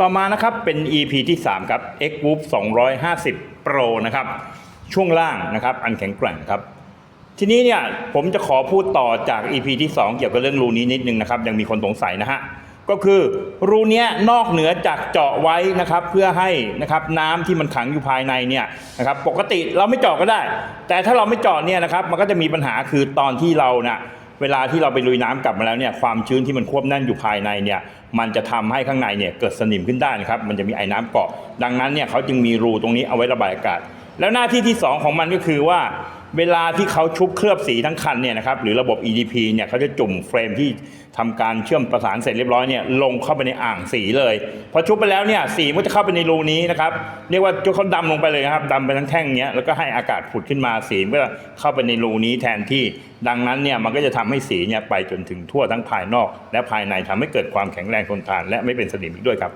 ต่อมานะครับเป็น EP ที่ 3 ครับ X w o o p 250 Pro นะครับ ช่วงล่างนะครับอันแข็งแกร่งครับ ทีนี้เนี่ยผมจะขอพูดต่อจาก EP ที่ 2 เกี่ยวกับเรื่องรูนี้นิดนึงนะครับ ยังมีคนสงสัยนะฮะก็คือรูเนี้ยนอกเหนือจากเจาะไว้นะครับเพื่อให้นะครับน้ำที่มันขังอยู่ภายในเนี่ยนะครับปกติเราไม่เจาะก็ได้ แต่ถ้าเราไม่เจาะเนี่ยนะครับมันก็จะมีปัญหาคือตอนที่เราน่ะ เวลาที่เราไปลุยน้ำกลับมาแล้วเนี่ยความชื้นที่มันควบแน่นอยู่ภายในเนี่ยมันจะทำให้ข้างในเนี่ยเกิดสนิมขึ้นได้นะครับมันจะมีไอ้น้ำเกาะดังนั้นเนี่ยเขาจึงมีรูตรงนี้เอาไว้ระบายอากาศ แล้วหน้าที่ที่สองของมันก็คือว่า เวลาที่เขาชุบเคลือบสีทั้งคันเนี่ยนะครับหรือระบบ EDP เนี่ยเขาจะจุ่มเฟรมที่ทำการเชื่อมประสานเสร็จเรียบร้อยเนี่ยลงเข้าไปในอ่างสีเลย พอชุบไปแล้วเนี่ยสีมันจะเข้าไปในรูนี้นะครับเรียกว่าจนเขาดำลงไปเลยนะครับดำไปทั้งแท่งเนี้ยแล้วก็ให้อากาศผุดขึ้นมาสีมันก็เข้าไปในรูนี้แทนที่ดังนั้นเนี่ยมันก็จะทำให้สีเนี่ยไปจนถึงทั่วทั้งภายนอก และภายในทำให้เกิดความแข็งแรงทนทาน และไม่เป็นสนิมอีกด้วยครับ